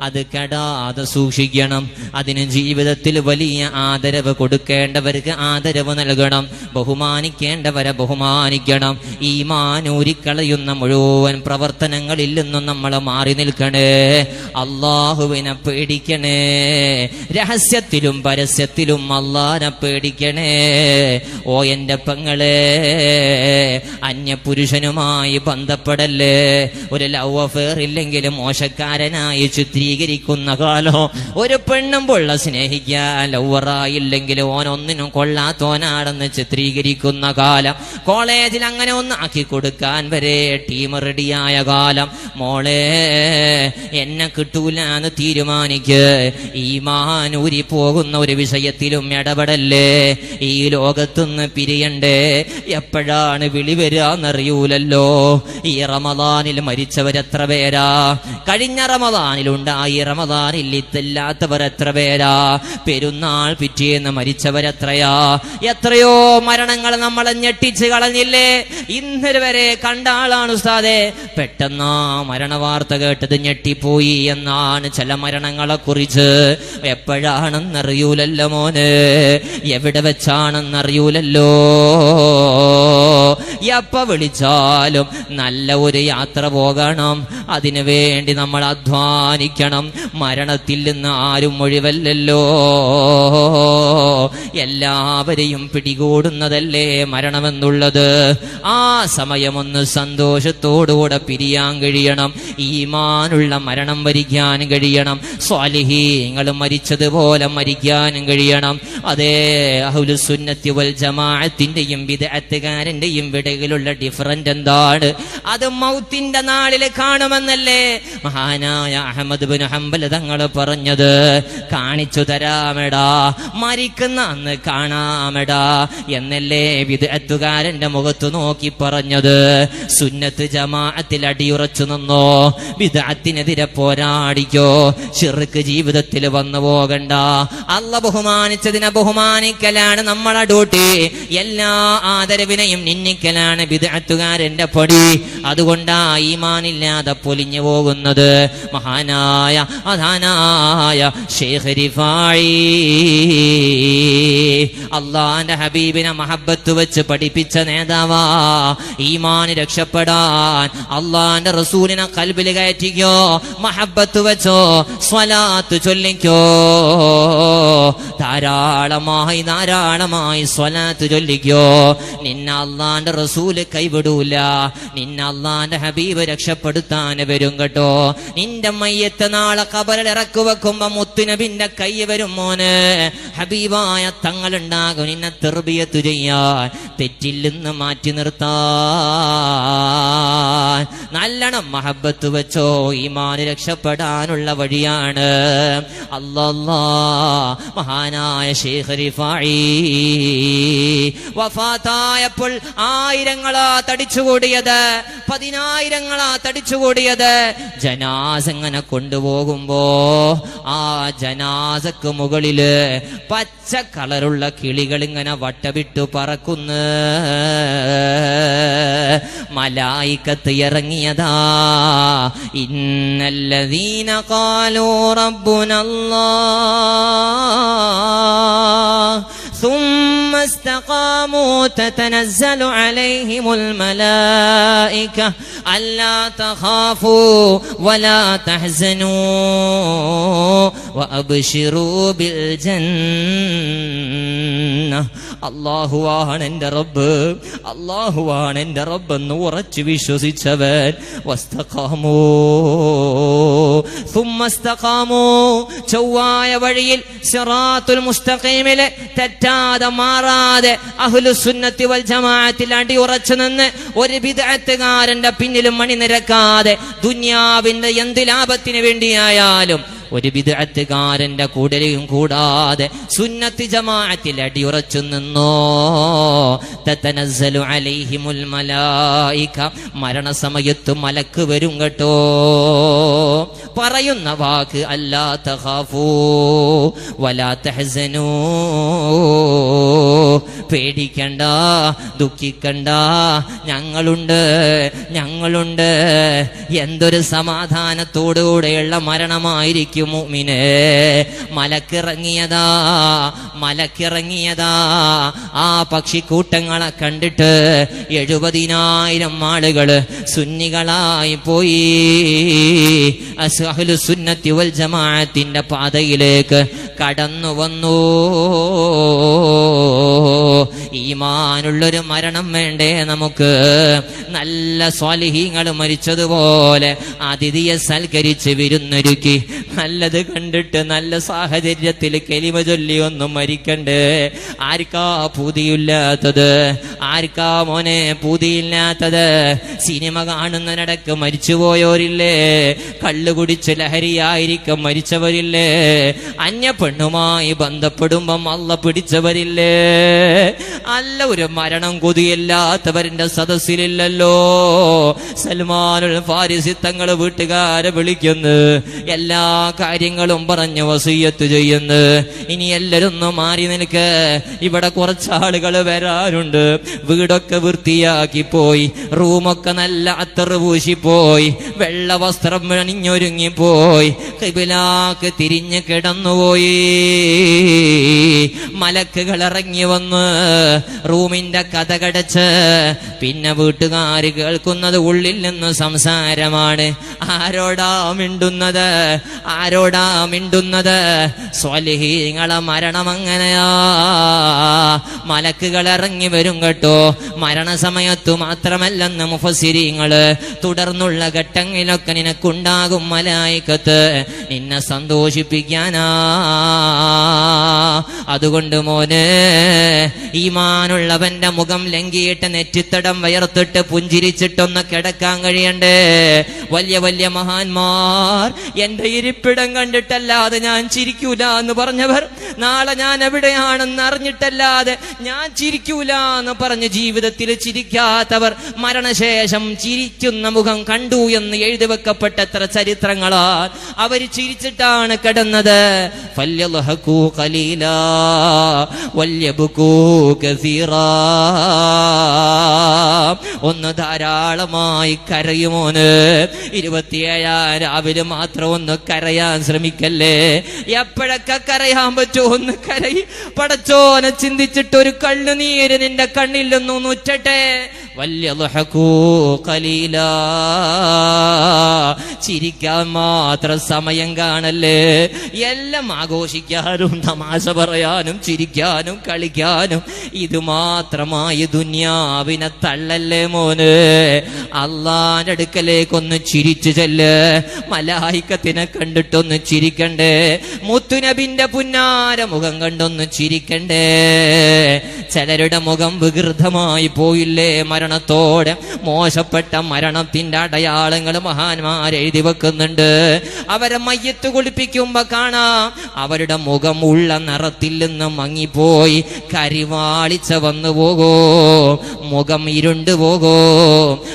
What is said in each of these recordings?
അത് കെടാതെ സൂക്ഷിക്കണം. അതിന് ജീവിതത്തിൽ വലിയ ആദരവ് കൊടുക്കേണ്ടവർക്ക് ആദരവ് നൽകണം. ബഹുമാനിക്കേണ്ടവരെ ബഹുമാനിക്കണം. ഈ മാനൂരിക്കളയുന്ന മുഴുവൻ പ്രവർത്തനങ്ങളിൽ നിന്നും നമ്മൾ മാറി നിൽക്കണേ. അള്ളാഹുവിനെ പേടിക്കണേ. രഹസ്യത്തിലും പരസ്യത്തിലും അള്ളാനെ പേടിക്കണേ. ഓ എന്റെ പെങ്ങളെ അന്യപുരുഷനുമായി ബന്ധപ്പെടല്ലേ? ഒരു ലവ് അഫെയർ ഇല്ലെങ്കിലും മോശക്കാരനായി ചിത്രീകരിക്കുന്ന കാലോ ഒരു പെണ്ണും പൊള്ള സ്നേഹിക്കാൻ ലവറായില്ലെങ്കിൽ ഓനൊന്നിനും കൊള്ളാത്തോനാണെന്ന് ചിത്രീകരിക്കുന്ന കാലം കോളേജിൽ അങ്ങനെ ഒന്ന് ആക്കി കൊടുക്കാൻ വരെ ടീം റെഡിയായ കാലം. മോളെ എന്നെ കിട്ടൂല എന്ന് തീരുമാനിക്ക്. ഈ മാനൂരി പോകുന്ന ഒരു വിഷയത്തിലും ഇടപെടല്ലേ? ഈ ലോകത്തുനിന്ന് പിരിയണ്ടേ? എപ്പോഴാണ് വിളി വരാന്നറിയൂലല്ലോ? ഈ റമദാനിൽ മരിച്ചവരെത്ര പേരാ? കഴിഞ്ഞ റമദാനിലുണ്ടായി റമദാനിൽ ഇത്തില്ലാത്തവർ എത്ര പേരാ? പെരുന്നാൾ പിറ്റേന്ന് മരിച്ചവരെത്രയാ? എത്രയോ മരണങ്ങൾ നമ്മളെ ഞെട്ടിച്ച് കളഞ്ഞില്ലേ? ഇന്നലെ വരെ കണ്ട ആളാണ് ഉസ്താദെ. പെട്ടെന്ന് മരണ വാർത്ത കേട്ടത് ഞെട്ടിപ്പോയി എന്നാണ് ചില മരണങ്ങളെ കുറിച്ച് എപ്പോഴാണെന്നറിയൂലല്ലോ മോന്? എവിടെ വെച്ചാണെന്നറിയൂലല്ലോ? എപ്പ വിളിച്ചാലും നല്ല ഒരു യാത്ര പോകണം. അതിനു വേണ്ടി നമ്മൾ അധ്വാനിക്കണം. മരണത്തിൽ നിന്ന് ആരും ഒഴിവല്ലല്ലോ. എല്ലാവരെയും പിടികൂടുന്നതല്ലേ മരണമെന്നുള്ളത്. ആ സമയമൊന്ന് സന്തോഷത്തോടുകൂടെ പിരിയാൻ കഴിയണം. ഈമാനുള്ള മരണം വരിക്കാൻ കഴിയണം. സ്വാലിഹീങ്ങൾ മരിച്ചതുപോലെ മരിക്കാനും കഴിയണം. അതേ അഹുലുസുന്നത്തി വൽ ജമാഅത്തിന്റെയും വിദഗ്ധകാരന്റെയും ഇടയിലുള്ള ഡിഫറന്റ് എന്താണ്? അത് മൗത്തിന്റെ നാളിൽ കാണുമെന്നല്ലേ മഹാനായ അഹമ്മദ് ബിൻ ഹംബൽ തങ്ങൾ പറഞ്ഞത്. കാണിച്ചു തരാമെടാ. മരിക്കുന്ന അന്ന് കാണാമെടാ എന്നല്ലേ വിദഗ്ധകാരന്റെ മുഖത്ത് നോക്കി പറഞ്ഞത്. സുന്നത്ത് ജമാഅത്തിൽ അടിയുറച്ചു നിന്നോ? വിദഗ്ധത്തിനെതിരെ പോരാടിക്കോ? ചെറുക്ക് ജീവിതത്തിൽ വന്നു പോകണ്ട. അല്ല ബഹുമാനിച്ചതിനെ ബഹുമാനിക്കലാണ് നമ്മളെ ഡ്യൂട്ടി എല്ലാ ആദരവിനെയും നിന്നിക്കലാണ് വിദഗ്ധകാരന്റെ പടി. അതുകൊണ്ടാ ഈമാനില്ലാതെ പൊലിഞ്ഞു പോകുന്നത്. മഹാനായ അധാനായ അള്ളാന്റെ ഹബീബിനെ മഹബത്ത് വെച്ച് പഠിപ്പിച്ച നേതാവാ. ഈമാന് രക്ഷപ്പെടാൻ അള്ളാന്റെ റസൂലിനെ കൽബിൽ കയറ്റിക്കോ. മഹബത്ത് വെച്ചോ സ്വലാത്ത് ചൊല്ലിക്കോ. ധാരാളമായി ധാരാളമായി സ്വലാത്ത് ചൊല്ലിക്കോ. നിന്നെ അള്ളാന്റെ റസൂൽ കൈവിടൂല. നിന്നെ അള്ളാന്റെ ഹബീബ് രക്ഷപ്പെടുത്താൻ വരും കേട്ടോ. നിന്റെ മയ്യത്ത് നാളെ കബലിൽ ഇറക്കു വെക്കുമ്പോ മുത്തുനബിന്റെ കൈ വരും മോന്. ഹബീബായ തങ്ങളുണ്ടാകും. നിന്നെ തെർബിയത്ത് ചെയ്യാൻ തെറ്റില്ലെന്ന് മാറ്റി നിർത്താ നല്ലണം മഹബത്ത് വെച്ചോ. ഈമാന് രക്ഷപ്പെടാനുള്ള വഴിയാണ്. അല്ലല്ലാ മഹാനായ ശേഖ് വഫാത്തായപ്പോൾ വഫാത്തായപ്പോൾ ആയിരങ്ങളാ തടിച്ചുകൂടിയത് പതിനായിരങ്ങളാ തടിച്ചുകൂടിയത്. ജനാസങ്ങനെ കൊണ്ടുപോകുമ്പോ ആ ജനാസക്ക് മുകളിൽ പച്ച കളറുള്ള കിളികൾ ഇങ്ങനെ വട്ടവിട്ടു പറക്കുന്നു. മലായിക്കത്ത് ഇറങ്ങിയതാ. ഇന്നല്ലദീന കാലോ റബ്ബുനല്ലാ. استقاموا تتنزل عليهم الملائكة ألا تخافوا ولا تحزنوا وأبشروا بالجنة അള്ളാഹുവാണ് എൻ്റെ റബ്ബ് അള്ളാഹുവാണ് എൻ്റെ റബ്ബ് എന്ന് ഉറച്ചു വിശ്വസിച്ചവൻ വസ്തഖാമോ സുമ്മസ്തഖാമോ ചൊവ്വായ വഴിയിൽ സിറാത്തുൽ മുസ്തഖീമിലെ തെറ്റാതെ മാറാതെ അഹുലുസുന്നത്തി വൽ ജമാഅത്തിൽ അടിയുറച്ചു നിന്ന് ഒരു വിദഗ്ധകാരന്റെ പിന്നിലും മണിനിരക്കാതെ ദുന്യാവിന്റെ എന്ത് ലാഭത്തിന് വേണ്ടിയായാലും ഒരു വിദഗ്ധകാരന്റെ കൂടലയും കൂടാതെ സുന്നത്തി ജമാഅത്തിൽ അടിയുറച്ചു നിന്നോ? തത്തനസ്സലു അലൈഹിമുൽ മലായിക. മരണസമയത്ത് മലക്ക് വരും കേട്ടോ. പറയുന്ന വാക്ക് അല്ലാ തഖാഫൂ വലാ തഹ്സനൂ. പേടിക്കണ്ട ദുഃഖിക്കണ്ട. ഞങ്ങളുണ്ട് ഞങ്ങളുണ്ട്. എന്തൊരു സമാധാനത്തോടുകൂടെയുള്ള മരണമായിരിക്കും മുഅ്മിനേ. മലക്കിറങ്ങിയതാ മലക്കിറങ്ങിയതാ. ആ പക്ഷിക്കൂട്ടങ്ങളെ കണ്ടിട്ട് എഴുപതിനായിരം ആളുകൾ സുന്നികളായി പോയി. അസ്ഹലു സുന്നത്തി വൽ ജമാഅത്തിന്റെ പാതയിലേക്ക് കടന്നു വന്നു ഈമാനുള്ളൊരു മരണം വേണ്ടേ നമുക്ക്? നല്ല സ്വാലിഹീങ്ങൾ മരിച്ചതുപോലെ അതിഥിയെ സൽക്കരിച്ച് വിരുന്നൊരുക്കി നല്ലത് കണ്ടിട്ട് നല്ല സാഹചര്യത്തിൽ കെലിമ ചൊല്ലി ഒന്നും മരിക്കണ്ടേ. ആർക്കാ പൂതിയില്ലാത്തത്? ആർക്കാ മോനെ പൂതിയില്ലാത്തത്? സിനിമ കാണുന്നതിനിടക്ക് മരിച്ചുപോയോരില്ലേ? കള്ളു കുടിച്ച് ലഹരിയായിരിക്കും മരിച്ചവരില്ലേ? അന്യ പെണ്ണുമായി ബന്ധപ്പെടുമ്പം അല്ല പിടിച്ചവരില്ലേ? അല്ല ഒരു മരണം കൊതിയില്ലാത്തവരിന്റെ സദസ്സിലില്ലല്ലോ. സൽമാനുൽ ഫാരിസി തങ്ങൾ വീട്ടുകാരെ വിളിക്കുന്നു. എല്ലാ കാര്യങ്ങളും പറഞ്ഞു വസീയത്ത് ചെയ്യുന്നത് ഇനി എല്ലാരും ഒന്ന് മാറി നിൽക്ക്. ഇവിടെ കുറച്ചാളുകൾ വരാറുണ്ട് വീടൊക്കെ വൃത്തിയാക്കി പോയി റൂമൊക്കെ നല്ല അത്തറ് പൂശിപ്പോയി. വെള്ള വസ്ത്രം അണിഞ്ഞൊരുങ്ങിപ്പോയി. കിബിലാക്ക് തിരിഞ്ഞ് കിടന്നുപോയി. മലക്കുകൾ ഇറങ്ങി വന്ന് റൂമിന്റെ കഥ കടച്ച് പിന്നെ വീട്ടുകാര് കേൾക്കുന്നത് ഉള്ളിൽ നിന്ന് സംസാരമാണ്. ആരോടാ മിണ്ടുന്നത്? ആരോടാ മിണ്ടുന്നത്? സ്വലിഹീങ്ങളെ മരണം അങ്ങനെയാ മലക്കുകൾ ഇറങ്ങി വരും കേട്ടോ. മരണസമയത്തു മാത്രമല്ലെന്ന് മുഫസിരിങ്ങൾ തുടർന്നുള്ള ഘട്ടങ്ങളിലൊക്കെ നിനക്കുണ്ടാകും മലായിക്കത്ത്. നിന്നെ സന്തോഷിപ്പിക്കാനാ. അതുകൊണ്ട് മോന് ഈമാനുള്ളവന്റെ മുഖം ലങ്കിയിട്ട് നെറ്റിത്തടം വയർത്തിട്ട് പുഞ്ചിരിച്ചിട്ടൊന്ന് കിടക്കാൻ കഴിയണ്ടേ? വലിയ വലിയ മഹാന്മാർ എന്റെ ഇരിപ്പിടം കണ്ടിട്ടല്ലാതെ ഞാൻ ചിരിക്കൂല എന്ന് പറഞ്ഞവർ നാളെ ഞാൻ എവിടെയാണെന്ന് അറിഞ്ഞിട്ടല്ലാതെ ഞാൻ ചിരിക്കൂല എന്ന് പറഞ്ഞ് ജീവിതത്തിൽ ചിരിക്കാത്തവർ മരണശേഷം ചിരിക്കുന്ന മുഖം കണ്ടു എന്ന് എഴുതി വെക്കപ്പെട്ട എത്ര ചരിത്രങ്ങളാൽ അവർ ചിരിച്ചിട്ടാണ് കിടന്നത്. ഒന്ന് ധാരാളമായി കരയുമോന്. ഇരുപത്തിയേഴാം രാവിലെ മാത്രം ഒന്ന് കരയാൻ ശ്രമിക്കല്ലേ? എപ്പോഴൊക്കെ കരയാൻ പറ്റുമോ ഒന്ന് കരയി. പടച്ചോനെ ചിന്തിച്ചിട്ട് ഒരു കണ്ണുനീര് നിന്റെ കണ്ണിൽ നിന്നും ഉറ്റട്ടെ വലിയ കലീലാ. ചിരിക്കാൻ മാത്രം സമയം കാണല്ലേ? എല്ലാം ആഘോഷിക്കാനും തമാശ പറയാനും ചിരിക്കാനും കളിക്കാനും. ഇത് മാത്രമായി ദുന്യാവിനെ തള്ളല്ലേ മോന്? അള്ളാന്റെ അടുക്കലേക്കൊന്ന് ചിരിച്ചു ചെല്ല്? മലായിക്കത്തിനെ കണ്ടിട്ടൊന്ന് ചിരിക്കണ്ടേ? മുത്തുനബിന്റെ പുന്നാര മുഖം കണ്ടൊന്ന് ചിരിക്കണ്ടേ? ചിലരുടെ മുഖം വികൃതമായി പോയില്ലേ മരണത്തോടെ. മോശപ്പെട്ട മരണത്തിന്റെ അടയാളങ്ങൾ മഹാന്മാർ എഴുതി വെക്കുന്നുണ്ട്. അവരെ മയ്യത്ത് കുളിപ്പിക്കുമ്പോ കാണാം. അവരുടെ മുഖം ഉള്ള നിറത്തിൽ നിന്ന് മങ്ങിപ്പോയി. കരിവാളിച്ച വന്നു പോകോ. മുഖം ഇരുണ്ടു പോകോ.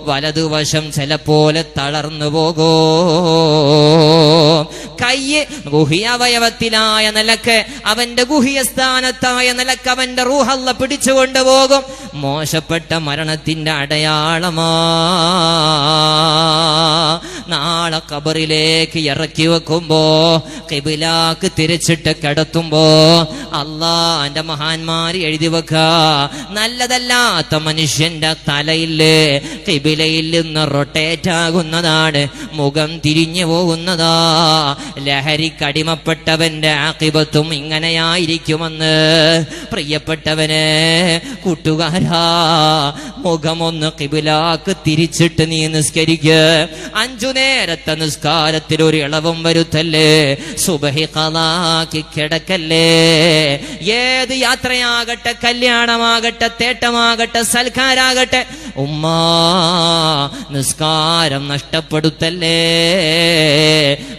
വലതുവശം ചില പോലെ തളർന്നു പോകോ. കയ്യ് ഗുഹിയവയവത്തിലായ നിലയ്ക്ക് അവന്റെ ഗുഹിയ സ്ഥാനത്തായ നിലയ്ക്ക് അവന്റെ റൂഹല്ല പിടിച്ചുകൊണ്ട് പോകും മോശപ്പെട്ട മരണത്തിന്റെ അടയാളമാ. നാളെ കബറിലേക്ക് ഇറക്കി വെക്കുമ്പോ കിബിലാക്ക് തിരിച്ചിട്ട് കിടത്തുമ്പോ അള്ളാന്റെ മഹാന്മാര് എഴുതി വെക്ക. നല്ലതല്ലാത്ത മനുഷ്യന്റെ തലയിൽ കിബിലയിൽ നിന്ന് റൊട്ടേറ്റ് ആകുന്നതാണ് മുഖം തിരിഞ്ഞു പോകുന്നതാ. ലഹരിക്കടിമപ്പെട്ടവന്റെ ആക്കിബത്തും ഇങ്ങനെയായിരിക്കുമെന്ന് പ്രിയപ്പെട്ടവനെ കൂട്ടുകാരാ മുഖമൊന്ന് കിബിലാക്ക് തിരിച്ചിട്ട് നീ നിസ്കരിക്ക. അഞ്ചു നേരത്തെ നിസ്കാരത്തിൽ ഒരു ഇളവും വരുത്തല്ലേ? സുബഹി കലാക്കി കിടക്കല്ലേ? ഏത് യാത്രയാകട്ടെ കല്യാണമാകട്ടെ തേട്ടമാകട്ടെ സൽക്കാരാകട്ടെ ഉമ്മാ നിസ്കാരം നഷ്ടപ്പെടുത്തല്ലേ?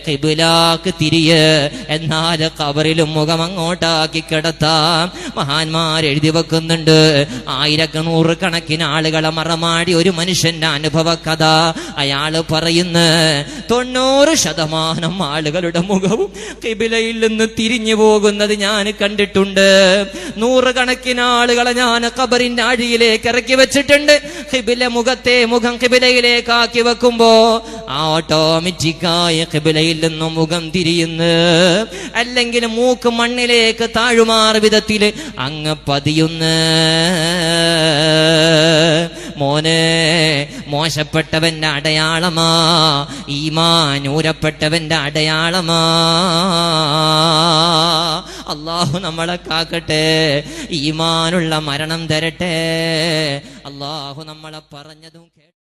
കിബിലാക്ക് തിരിയ്. എന്നാൽ കബറിലും മുഖം അങ്ങോട്ടാക്കി കിടത്താം. മഹാന്മാർ എഴുതി വെക്കുന്നുണ്ട്. ആയിരക്കണൂറ് കണക്കിന് ആളുകളെ മറമാടി ഒരു മനുഷ്യന്റെ അനുഭവ കഥ അയാൾ പറയുന്ന. തൊണ്ണൂറ് ശതമാനം ആളുകളുടെ മുഖവും കിബിലയിൽ നിന്ന് തിരിഞ്ഞു പോകുന്നത് ഞാൻ കണ്ടിട്ടുണ്ട്. നൂറുകണക്കിന് ആളുകളെ ഞാൻ കബറിന്റെ അഴിയിലേക്ക് ഇറക്കി വെച്ചിട്ടുണ്ട്. കിബില മുഖത്തെ മുഖം കിബിലയിലേക്ക് ആക്കി വെക്കുമ്പോ ഓട്ടോമാറ്റിക്കായി ഖിബിലയിൽ നിന്നും മുഖം തിരിയുന്നു. അല്ലെങ്കിൽ മൂക്ക് മണ്ണിലേക്ക് താഴുമാർ വിധത്തിൽ അങ്ങ് പതിയുന്നു. മോനെ മോശപ്പെട്ടവന്റെ അടയാളമാ. ഈമാനൂരപ്പെട്ടവന്റെ അടയാളമാ. അള്ളാഹു നമ്മളെ കാക്കട്ടെ ഈമാനുള്ള മരണം തരട്ടെ. അള്ളാഹു നമ്മളെ പറഞ്ഞതും